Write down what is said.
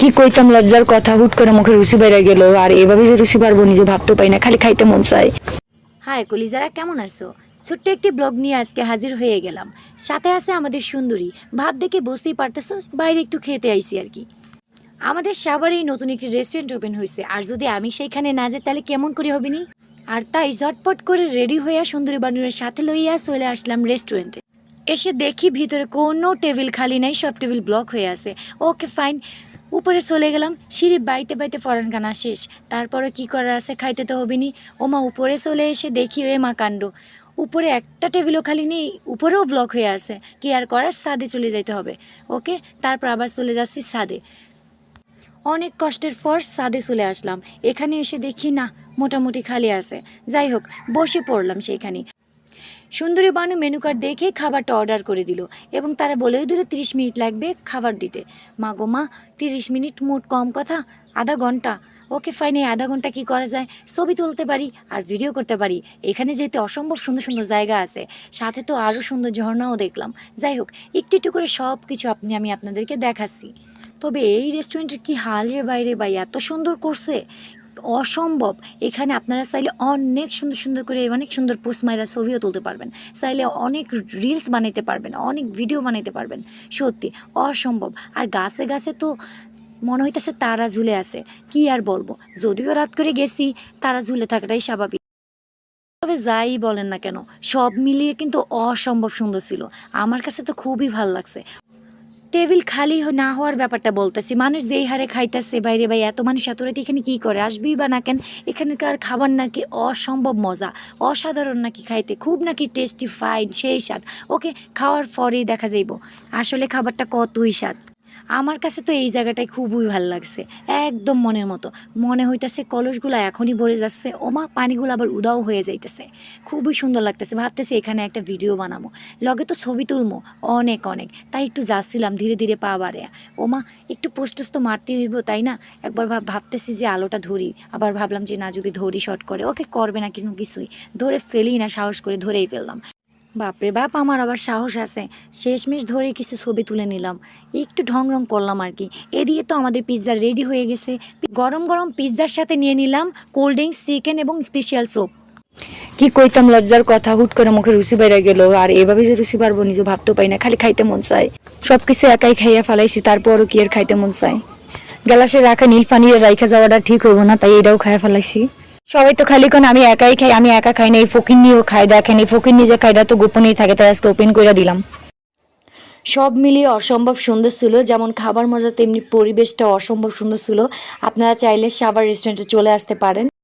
কি কইতাম, লজ্জার কথা, হুট করে মুখে রুচি বেড়ে গেল। আর এভাবে যে রুচি পারব, নিজে ভাবতে পাই না, খালি খাইতে মন চায়। হাই, কলিজারা, কেমন আছো? ছোট্ট একটি ব্লগ নিয়ে আজকে হাজির হয়ে গেলাম। সাথে আছে আমাদের সুন্দরী। ভাব দেখে বসতেই পারতেছো, বাইরে একটু খেতে আইছি আর কি। আমাদের সাভারেই নতুন একটি রেস্টুরেন্ট ওপেন হয়েছে আর যদি আমি সেইখানে না যাই, তাহলে কেমন করে হবে নি? আর তাই ঝটপট করে রেডি হইয়া সুন্দরী বানুরের সাথে লইয়া চলে আসলাম রেস্টুরেন্টে এসে দেখি ভিতরে কোনো টেবিল খালি নাই, সব টেবিল ব্লক হয়ে আছে। ওকে ফাইন উপরে চলে গেলাম, সিঁড়ি বাইতে বাইতে ফরান গানা শেষ। তারপরে কি করার আছে খাইতে তো হবে নি ওমা উপরে চলে এসে দেখি এ মা কাণ্ড। উপরে একটা টেবিলও খালি নেই, উপরেও ব্লক হয়ে আছে। কি আর করার সাদে চলে যাইতে হবে। ওকে, তারপর আবার চলে যাচ্ছি সাদে অনেক কষ্টের পর সাদে চলে আসলাম। এখানে এসে দেখি না, মোটামুটি খালি আছে। যাই হোক, বসে পড়লাম সেইখানে সুন্দরী বানু মেনু কার্ড দেখে খাবারটা অর্ডার করে দিল এবং তারা বলেও দিল, তিরিশ মিনিট লাগবে খাবার দিতে। মা গো মা, তিরিশ মিনিট মোট কম কথা, আধা ঘণ্টা। ওকে ফাইন আধা ঘণ্টা কি করা যায়? ছবি তুলতে পারি আর ভিডিও করতে পারি। এখানে যেহেতু অসম্ভব সুন্দর সুন্দর জায়গা আছে, সাথে তো আরও সুন্দর ঝর্ণাও দেখলাম। যাই হোক, একটু একটু করে সব কিছু আপনি, আমি আপনাদেরকে দেখাচ্ছি। তবে এই রেস্টুরেন্টের কি হাল রে বাইরে ভাই, এত সুন্দর করছে? অসম্ভব। এখানে আপনারা চাইলে অনেক সুন্দর সুন্দর করে অনেক সুন্দর পোস্ট মাইরা ছবিও তুলতে পারবেন। চাইলে অনেক রিলস বানাইতে পারবেন, অনেক ভিডিও বানাইতে পারবেন। সত্যি, অসম্ভব। আর গাছে গাছে তো মনে হইতেছে তারা ঝুলে আছে। কি আর বলব? যদিও রাত করে গেছি, তারা ঝুলে থাকাটাই স্বাভাবিক। তবে যাই বলেন না কেন, সব মিলিয়ে কিন্তু অসম্ভব সুন্দর ছিল। আমার কাছে তো খুবই ভালো লাগছে। টেবিল খালি না হওয়ার ব্যাপারটা বলতেছি। মানুষ যেই হারে খাইতেছে, বাইরে ভাই, এত মানুষ এত রাতে এখানে কী করে? আসবেই বা না কেন? এখানকার খাবার নাকি অসম্ভব মজা। অসাধারণ নাকি খাইতে, খুব নাকি টেস্টি ফাইন সেই স্বাদ। ওকে, খাওয়ার পরেই দেখা যাইব। আসলে খাবারটা কতই স্বাদ। আমার কাছে তো এই জায়গাটাই খুবই ভালো লাগছে, একদম মনের মতো। মনে হইতাছে কলসগুলো এখনই ভরে যাচ্ছে, ওমা, পানিগুলো আবার উদাও হয়ে যাইতেছে। খুবই সুন্দর লাগতেছে, ভাবতেছি এখানে একটা ভিডিও বানাবো লগে তো ছবি তুলবো অনেক অনেক। তাই একটু যাচ্ছিলাম, ধীরে ধীরে পা বাড়ে ওমা, একটু পোস্টোস তো মারতে হইব, তাই না? একবার ভাব, ভাবতেছি যে আলোটা ধরি, আবার ভাবলাম যে না, যদি ধরি শর্ট করে। ওকে, করবে না কিছু, কিছুই। ধরে ফেলি না, সাহস করে ধরেই ফেললাম। বাপরে বাপ, আমার আবার সাহস আছে। শেষমেশ ধরে কিছু ছবি তুলে নিলাম। একটু ঢং রং করলাম আর কি। এদিকে তো আমাদের পিৎজা রেডি হয়ে গেছে। গরম গরম পিৎজার সাথে নিয়ে নিলাম কোল্ড ড্রিঙ্কস চিকেন এবং স্পেশাল স্যুপ কি কইতাম লজ্জার কথা, হুট করে মুখে রুচি বেড়ে গেল। আর এভাবে যে রুচি পারব নিজে ভাবতে পাই না, খালি খাইতে মন চায়। সবকিছু একাই খাইয়া ফেলাইছি, তারপরও কি আর খাইতে মন চায়? গ্যালাসে রাখা নীল পানি রাইখা যাওয়াটা ঠিক হইব না, তাই এটাও খাইয়া ফেলাইছি। সবাই তো খালি কোন, আমি একাই খাই, আমি একা খাই না, এই ফকির নিয়েও খাই। দেখেন, এই ফকির নিজে খাইটা তো গোপনেই থাকে, তাই আজকে ওপেন করে দিলাম। সব মিলিয়ে অসম্ভব সুন্দর ছিল, যেমন খাবার মজা তেমনি পরিবেশটা অসম্ভব সুন্দর ছিল। আপনারা চাইলে সাবার রেস্টুরেন্টে চলে আসতে পারেন।